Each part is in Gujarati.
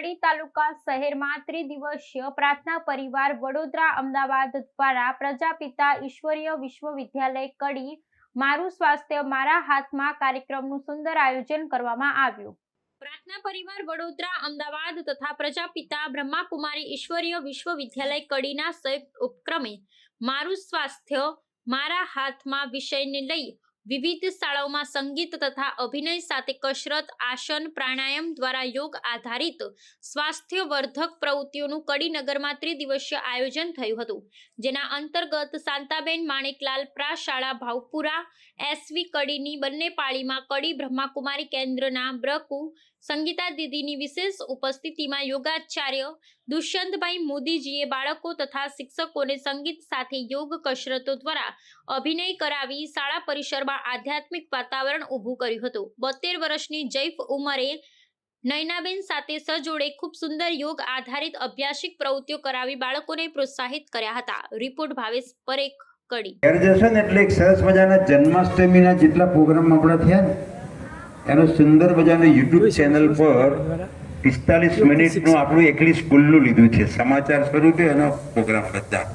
કડી તાલુકા શહેરમાં ત્રિદિવસીય પ્રાર્થના પરિવાર વડોદરા અમદાવાદ દ્વારા પ્રજાપિતા ઈશ્વરીય વિશ્વવિદ્યાલય કડી મારું સ્વાસ્થ્ય, મારા હાથમાં કાર્યક્રમનું સુંદર આયોજન કરવામાં આવ્યું. પ્રાર્થના પરિવાર વડોદરા અમદાવાદ તથા પ્રજાપિતા બ્રહ્માકુમારી ઈશ્વરીય વિશ્વવિદ્યાલય કડીના સંયુક્ત ઉપક્રમે મારું સ્વાસ્થ્ય, મારા હાથમાં વિષયને લઈ વિવિધ શાળાઓમાં સંગીત તથા અભિનય સાથે કસરત, આસન, પ્રાણાયામ દ્વારા યોગ આધારિત સ્વાસ્થ્યવર્ધક પ્રવૃત્તિઓનું કડીનગરમાં ત્રિદિવસીય આયોજન થયું હતું. જેના અંતર્ગત શાંતાબેન માણેકલાલ પ્રા શાળા ભાવપુરા એસવી કડીની બંને પાળીમાં કડી બ્રહ્માકુમારી કેન્દ્રના બ્રકુ સંગીતા દીદીની વિશેષ ઉપસ્થિતિમાં યોગાચાર્ય દુષ્યંતભાઈ મોદીજીએ બાળકો તથા શિક્ષકોને સંગીત સાથે યોગ કસરતો દ્વારા અભિનય કરાવી શાળા પરિસરમાં આધ્યાત્મિક વાતાવરણ ઊભું કર્યું હતું. બોતેર વર્ષની જૈફ ઉંમરે નયનાબેન સાથે સજોડે ખૂબ સુંદર યોગ આધારિત અભ્યાસિક પ્રવૃત્તિઓ કરાવી બાળકોને પ્રોત્સાહિત કર્યા હતા. રિપોર્ટ ભાવેશ પરેખ કડી ઘેર એટલે એક સરસ મજાના જન્માષ્ટમીના જેટલા પ્રોગ્રામ આપણા થયા એનો સુંદર મજાની યુટ્યુબ ચેનલ પર પિસ્તાલીસ મિનિટનું આપણું એકલી સ્કૂલનું લીધું છે. સમાચાર સ્વરૂપે એનો પ્રોગ્રામ બધા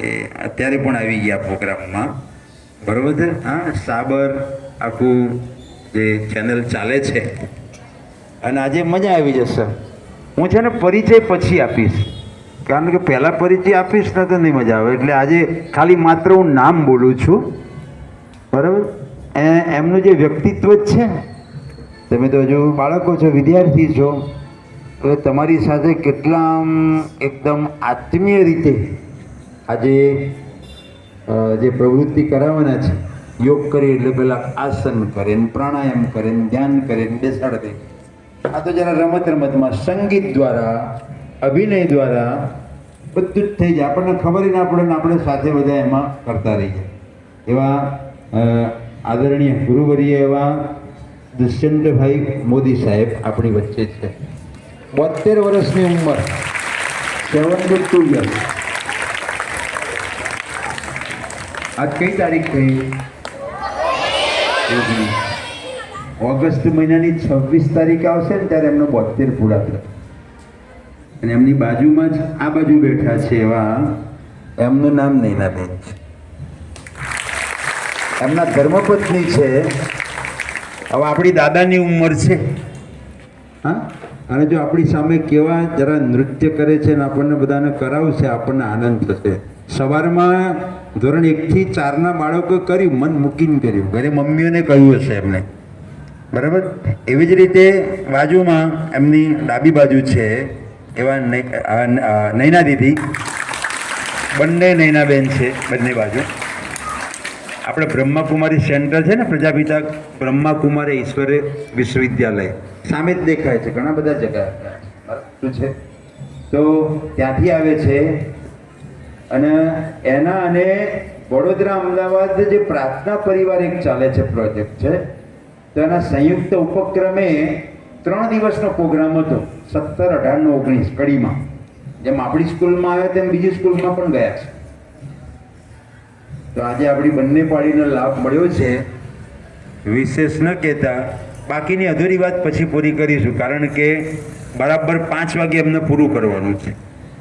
એ અત્યારે પણ આવી ગયા પ્રોગ્રામમાં બરોબર છે હા સાબર આખું જે ચેનલ ચાલે છે. અને આજે મજા આવી જશે. હું છે ને પરિચય પછી આપીશ. કારણ કે પહેલાં પરિચય આપીશ ને તો નહીં મજા આવે. એટલે આજે ખાલી માત્ર હું નામ બોલું છું. બરાબર? એ એમનું જે વ્યક્તિત્વ છે ને તમે તો હજુ બાળકો છો, વિદ્યાર્થી છો. એટલે તમારી સાથે કેટલા એકદમ આત્મીય રીતે આજે જે પ્રવૃત્તિ કરાવવાના છે, યોગ કરી એટલે પેલા આસન કરે પ્રાણાયામ કરે ધ્યાન કરે બેસાડ. દે આ તો જરા રમત રમતમાં સંગીત દ્વારા, અભિનય દ્વારા બધું જ થઈ જાય. આપણને ખબર ના પડે ને આપણે સાથે બધા એમાં કરતા રહીએ. એવા આદરણીય ગુરુવરીએ એવા દુષ્યંતભાઈ મોદી સાહેબ આપણી વચ્ચે છે. બોતેર વર્ષની ઉંમર. સેવન્ટી ટુ યર્સ આજ કઈ તારીખ થઈ ઓગસ્ટ મહિનાની છવ્વીસ તારીખ આવશે ને ત્યારે એમનો બોતેર પૂરા થયો. અને એમની બાજુમાં જ આ બાજુ બેઠા છે એવા એમનું નામ નૈનાબેન છે. એમના ધર્મપત્ની છે હવે આપણી દાદાની ઉંમર છે. હા? અને જો આપણી સામે કેવા જરા નૃત્ય કરે છે ને આપણને બધાને કરાવશે આપણને આનંદ થશે. સવારમાં ધોરણ એકથી ચારના બાળકો કર્યું મન મૂકીને કર્યું. ઘરે મમ્મીઓને કહ્યું હશે એમને. બરાબર? એવી જ રીતે બાજુમાં એમની ડાબી બાજુ છે એવા નૈના દીદી. બંને નૈનાબેન છે બંને બાજુ. આપણે બ્રહ્માકુમારી સેન્ટર છે ને પ્રજાપિતા બ્રહ્માકુમારી ઈશ્વરે વિશ્વવિદ્યાલય. સામે જ દેખાય છે, ઘણા બધા જગ્યા છે? તો ત્યાંથી આવે છે અને એના અને વડોદરા અમદાવાદ જે પ્રાર્થના પરિવાર એક ચાલે છે પ્રોજેક્ટ છે, તો એના સંયુક્ત ઉપક્રમે ત્રણ દિવસનો પ્રોગ્રામ હતો, સત્તર અઢારનો ઓગણીસ કડીમાં. જેમ આપણી સ્કૂલમાં આવ્યો તેમ બીજી સ્કૂલમાં પણ ગયા છે. તો આજે આપણી બંને પાળીનો લાભ મળ્યો છે. વિશેષ ન કહેતા, બાકીની અધૂરી વાત પછી પૂરી કરીશું, કારણ કે બરાબર પાંચ વાગે એમને પૂરું કરવાનું છે.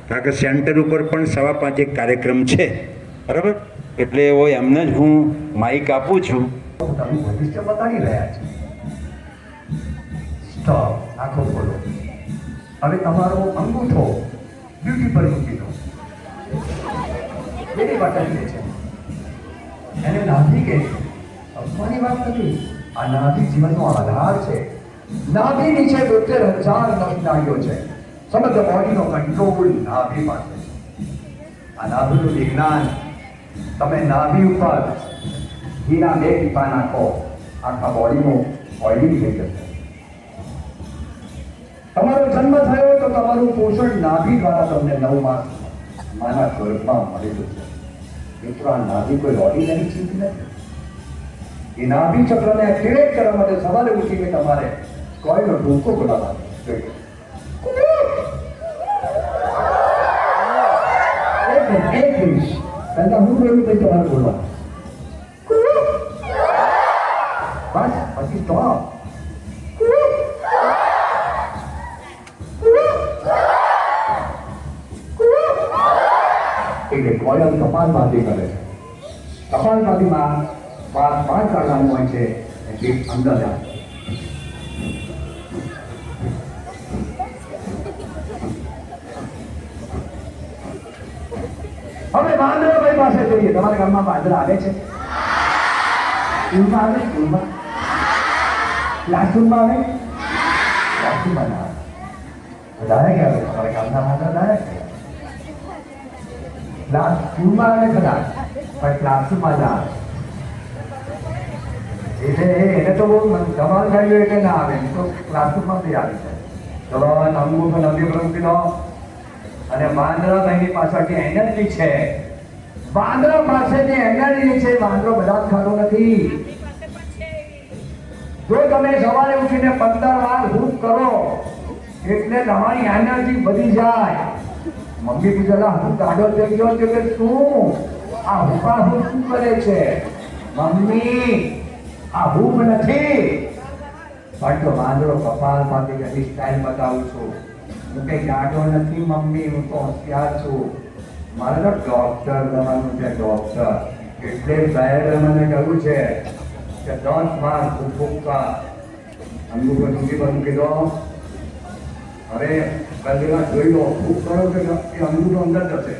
કારણ કે સેન્ટર ઉપર પણ સવા પાંચ એક કાર્યક્રમ છે. બરાબર? એટલે એવો એમને જ હું માઇક આપું છું. બતાવી રહ્યા છો. સ્ટોપ આખો ખોલો હવે તમારો અંગૂઠો બ્યુટી પર મૂકી દો. એની બટન છે. એને નાભી કહે છે અપમાની વાત નથી. આ નાભી જીવનનો આધાર છે. નાભી નીચે બોતેર હજાર નસનાળીઓ છે. સમગ્ર બોડીનો કંટ્રોલ નાભી પાસે છે. આ નાભીનું વિજ્ઞાન તમે નાભી ઉપર ઘીના બે ટીપા નાખો, આખા બોડીનું ઓઇલિંગ થઈ જશે. તમારો જન્મ થયો તો તમારું પોષણ નાભી દ્વારા તમને નવ માસ માના ગર્ભમાં મળેલું છે મિત્રો આ કોઈ ઓર્ડિનરી ચીજ નથી એ નાભી ચક્રને એક્ટિવેટ કરવા માટે સવારે ઉઠીને તમારે કોઈનો ટૂંકો બોલાવવાનો જોઈએ. એક મિનિટ. પહેલા હું બોલું તમારે બોલવાનું. બસ, પછી સ્ટોપ એટલે કોયલ કપાલભાતી કરે છે કપાલભાતીમાં પાંચ પાંચ કરવાનું હોય છે એટલે અંદર જાય હવે વાંદરાભાઈ પાસે જઈએ તમારા ગામમાં વાંદરા આવે છે સ્કૂલમાં આવે સ્કૂલમાં આવે ક્લાસરૂમમાં આવે બધા આવે તમારા ગામના વાંદરા ડાયરેક્ટ ક્લાસ સ્કૂલમાં આવે કદાચ પણ થાય એટલે ના અને વાંદરાભાઈની પાછળની એનર્જી છે. વાંદરા પાસેની એનર્જી છે. વાંદરો બધા ખાતો નથી. જો તમે સવારે ઉઠીને પંદર વાર હૂપ કરો, એટલે તમારી એનર્જી વધી જાય. મમ્મી પૂછેલા હું કાઢો થઈ ગયો છે કે શું આ હુપા હું શું કરે છે? મમ્મી, આ હૂપ નથી. પણ તો વાંદરો કપાલમાંથી કદી સ્ટાઇલ બતાવું છું. હું કઈ ગાંડો નથી મમ્મી, હું તો હોશિયાર છું. મારે તો ડોક્ટર બનવાનું છે ડોક્ટર એટલે સાહેબે મને કહ્યું છે કે દસ વાર ફૂફૂકા અંગૂઠો સુધી બંધ કીધો હવે પહેલી જોઈ લો. ખૂબ કરો કે એ અંગૂઠો અંદર જશે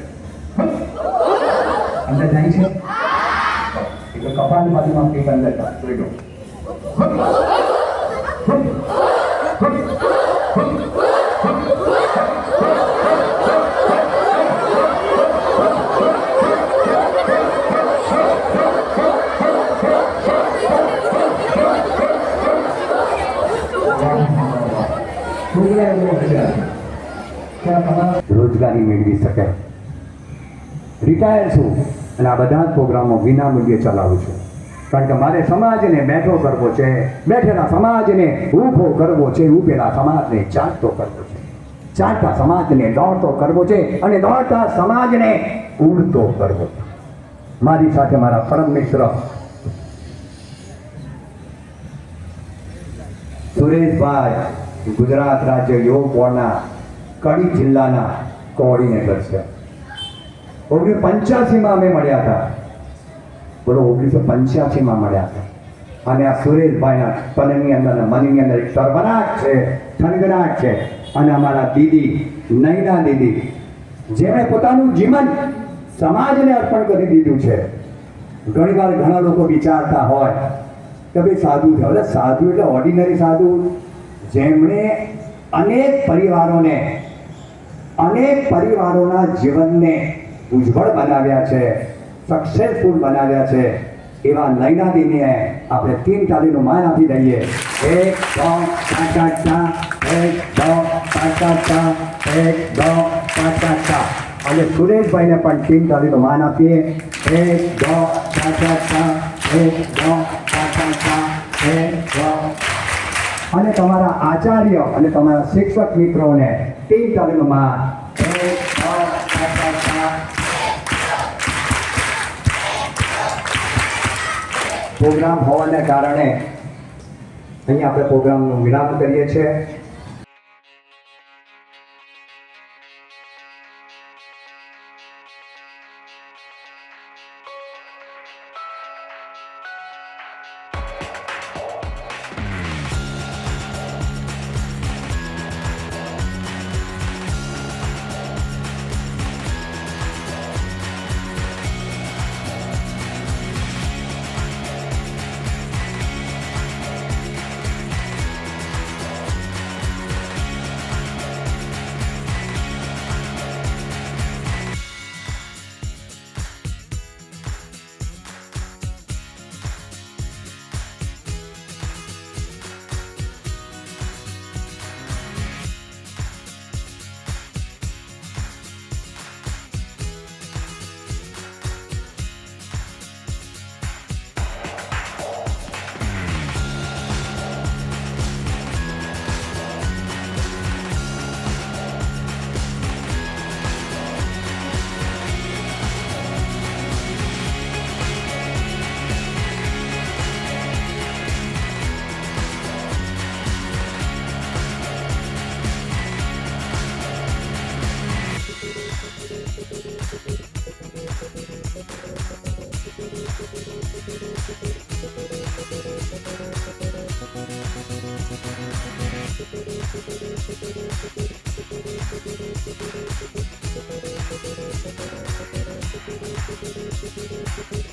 અંદર જાય છે. એટલે કપાલ બાજુમાં કંઈક અંદર જાય જોઈ લો છોકરા એવો છે કે આ તમારા રોજગારી મેળવી શકે રિટાયર છું અને આ બધા જ પ્રોગ્રામો વિના મૂલ્યે ચલાવું છું. કારણ કે મારે સમાજને બેઠો કરવો છે, બેઠેલા સમાજને ઊભો કરવો છે, ઊભેલા સમાજને ચાટતો કરવો છે. ચાટતા સમાજને દોડતો કરવો છે અને દોડતા સમાજને ઉડતો કરવો છે. મારી સાથે મારા પરમ મિત્ર સુરેશભાઈ ગુજરાત રાજ્ય યોગ બોર્ડના કડી જિલ્લાના કોઓર્ડિનેટર છે. ઓગણીસો પંચ્યાસીમાં અમે મળ્યા હતા. બોલો ઓગણીસો પંચ્યાસીમાં મળ્યા હતા. અને આ સુરેશભાઈના તનની અંદર મનની અંદર એક તરવરાટ છે થનગનાટ છે. અને અમારા દીદી, નૈના દીદી, જેમણે પોતાનું જીવન સમાજને અર્પણ કરી દીધું છે. ઘણીવાર ઘણા લોકો વિચારતા હોય કે ભાઈ સાધુ છે. એટલે સાધુ એટલે ઓર્ડિનરી સાધુ. જેમણે અનેક પરિવારોને, અનેક પરિવારોના જીવનને ઉજ્જવળ બનાવ્યા છે સક્સેસફુલ બનાવ્યા છે. એવા નૈનાદીને આપણે તીન તાલીનું માન આપી દઈએ. એક દો પાંચ આઠ ટા એક દો પાંચ આઠ ટા એક દો પાંચ આઠ ટા અને સુરેશભાઈને પણ તીન તાલીનું માન આપીએ. એક દો પાંચ આઠ ટા એક દો પાંચ આઠ ટા એક દો. અને તમારા આચાર્ય અને તમારા શિક્ષક મિત્રોને ટીમ તાલીમમાં એક, પ્રોગ્રામ હોવાને કારણે અહીં આપણે પ્રોગ્રામનો વિરામ કરીએ છીએ. Thank you.